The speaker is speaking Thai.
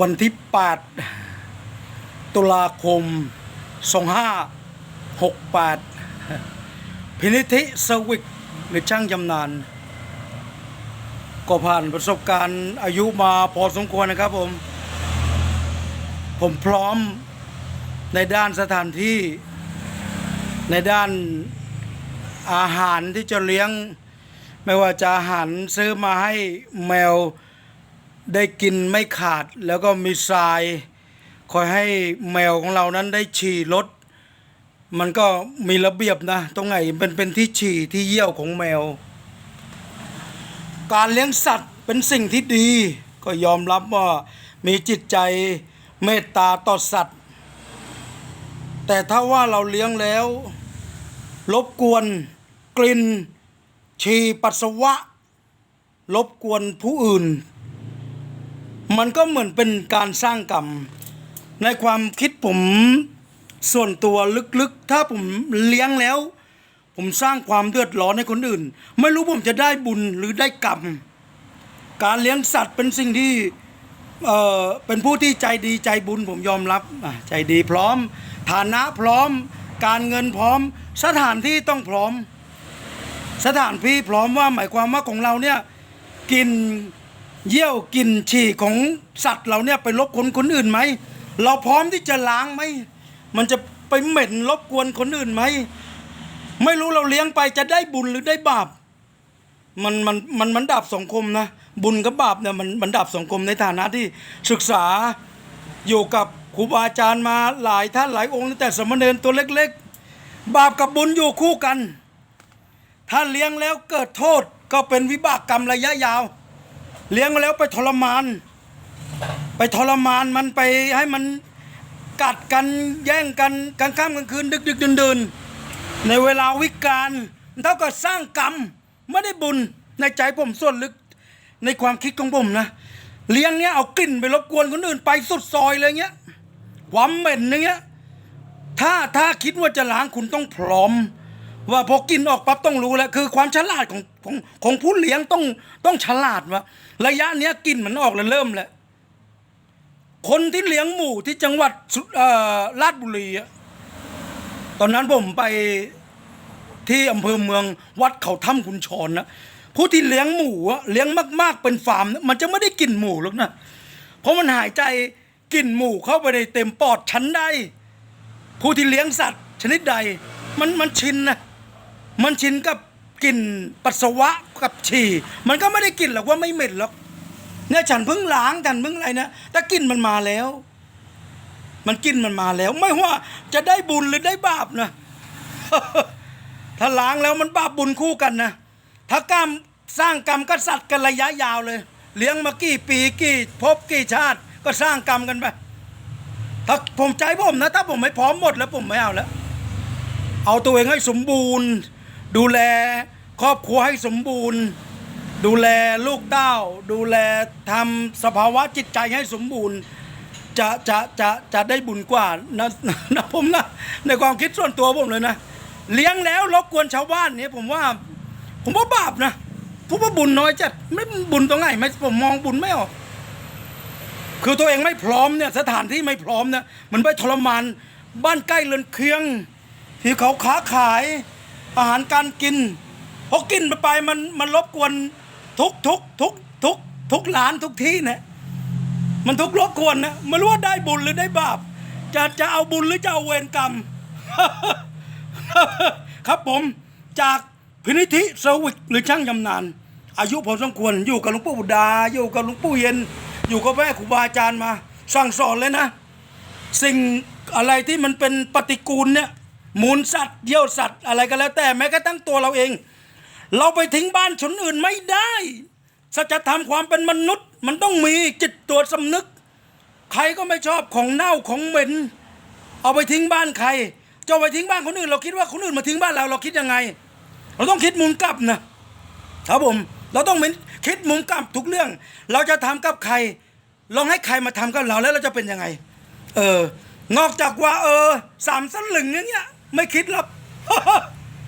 วันที่ 8 ตุลาคม 2568 พินิธิเซอร์วิกหรือช่างชำนาญก็ผ่านประสบการณ์อายุมาพอสมควรนะครับผม ผมพร้อมในด้านสถานที่ ในด้านอาหารที่จะเลี้ยง ไม่ว่าจะอาหารซื้อมาให้แมว ได้กินไม่ขาดแล้วก็มีทรายคอยให้แมวของเรานั้นได้ฉี่รถ มันก็มีระเบียบนะ ตรงไหนเป็นเป็นที่ฉี่ที่เยี่ยวของแมว การเลี้ยงสัตว์เป็นสิ่งที่ดี ก็ยอมรับว่ามีจิตใจเมตตาต่อสัตว์ แต่ถ้าว่าเราเลี้ยงแล้วรบกวนกลิ่นฉี่ปัสสาวะรบกวนผู้อื่น มันก็เหมือนเป็นการสร้างกรรม ในความคิดผมส่วนตัวลึกๆ ถ้าผมเลี้ยงแล้ว ผมสร้างความเดือดร้อนให้คนอื่น ไม่รู้ผมจะได้บุญหรือได้กรรม การเลี้ยงสัตว์เป็นสิ่งที่เออเป็นผู้ที่ใจดีใจบุญผมยอมรับใจดีพร้อม ฐานะพร้อม การเงินพร้อม สถานที่ต้องพร้อม สถานที่พร้อมว่าหมายความว่าของเราเนี่ยกิน เยี่ยวกินฉี่ของสัตว์เราเนี่ยไปรบกวนคนอื่นไหม เราพร้อมที่จะล้างไหม มันจะไปเหม็นรบกวนคนอื่นไหม ไม่รู้เราเลี้ยงไปจะได้บุญหรือได้บาป มันมันมันมันดับสังคมนะ บุญกับบาปเนี่ยมันมันดับสังคมในฐานะที่ศึกษาอยู่กับครูบาอาจารย์มาหลายท่านหลายองค์แต่สมณเณรตัวเล็ก ๆ บาปกับบุญอยู่คู่กัน ถ้าเลี้ยงแล้วเกิดโทษก็เป็นวิบากกรรมระยะยาว เลี้ยงแล้วไปทรมาน ไปทรมานมันไปให้มันกัดกันแย่งกันกลางค่ำกลางคืนดึกดึกๆดื่นในเวลาวิกาลเท่ากับสร้างกรรมไม่ได้บุญในใจผมส่วนลึกในความคิดของผมนะเลี้ยงเนี้ยเอากลิ่นไปรบกวนคนอื่นไปสุดซอยเลยเงี้ยความเหม็นอย่างเงี้ยถ้าถ้าคิดว่าจะล้างคุณต้องพร้อม ว่าพอกินออกปั๊บต้องรู้แล้วคือความฉลาดของของของผู้เลี้ยงต้องต้องฉลาดว่าระยะเนี้ยกินมันออกแล้วเริ่มแล้วคนที่เลี้ยงหมูที่จังหวัดสุเอ่อราชบุรีอะตอนนั้นผมไปที่อำเภอเมืองวัดเขาถ้ำคุณชรนนะผู้ที่เลี้ยงหมูอะเลี้ยงมากๆเป็นฟาร์มมันจะไม่ได้กลิ่นหมูหรอกนะเพราะมันหายใจกลิ่นหมูเข้าไปในเต็มปอดชั้นได้ผู้ที่เลี้ยงสัตว์ชนิดใดมันมันชินนะ มันชินกับกลิ่นปัสสาวะกับฉี่ มันก็ไม่ได้กลิ่นหรอกว่าไม่เหม็นหรอก เนี่ยฉันเพิ่งล้างฉันเพิ่งอะไรนะแต่กลิ่นมันมาแล้ว มันกลิ่นมันมาแล้ว ไม่ว่าจะได้บุญหรือได้บาปนะถ้าล้างแล้วมันบาปบุญคู่กันนะถ้ากรรมสร้างกรรมก็สัตว์กันระยะยาวเลย เลี้ยงมากี่ปีกี่ภพกี่ชาติ ก็สร้างกรรมกันไปถ้าผมใจผมนะ ถ้าผมไม่พร้อมหมดแล้วผมไม่เอาแล้ว เอาตัวเองให้สมบูรณ์ ดูแลครอบครัวให้สมบูรณ์ ดูแลลูกเต้า ดูแลทำสภาวะจิตใจให้สมบูรณ์ จะจะจะจะได้บุญกว่านะนะผมนะในความคิดส่วนตัวผมเลยนะ เลี้ยงแล้วรบกวนชาวบ้านเนี่ยผมว่า ผมว่าบาปนะผมว่าบุญน้อยจัดไม่บุญตรงไหนไม่ผมมองบุญไม่ออกคือตัวเองไม่พร้อมเนี่ยสถานที่ไม่พร้อมเนี่ยมันไปทรมานบ้านใกล้เรือนเคียงที่เขาค้าขาย อาหารการกินพอกินไปไปมันมันรบกวนทุกทุกทุกทุกทุกร้านทุกที่เนี่ยมันทุกรบกวนนะไม่รู้ว่าได้บุญหรือได้บาป จะจะเอาบุญหรือจะเอาเวรกรรม ครับผมจากพินิธิเซอร์วิกหรือช่างยำนาน อายุพอสมควรอยู่กับหลวงปู่บุดา อยู่กับหลวงปู่เย็น อยู่กับแม่ครูบาอาจารย์มา สั่งสอนเลยนะ สิ่งอะไรที่มันเป็นปฏิกูลเนี่ย มูลสัตว์เยี่ยวสัตว์อะไรก็แล้วแต่แม้กระทั่งตัวเราเอง เราไปทิ้งบ้านชนอื่นไม่ได้ สัจธรรมความเป็นมนุษย์ มันต้องมีจิตตัวสำนึก ใครก็ไม่ชอบของเน่าของเหม็น เอาไปทิ้งบ้านใครจะไปทิ้งบ้านคนอื่น เราคิดว่าคนอื่นมาทิ้งบ้านเราเราคิดยังไง เราต้องคิดมุมกลับนะครับผมเราต้องคิดมุมกลับทุกเรื่อง เราจะทำกับใคร ลองให้ใครมาทำกับเราแล้วเราจะเป็นยังไง เออ นอกจากว่า เออสามสลึงอย่างเงี้ย ไม่คิดหรอก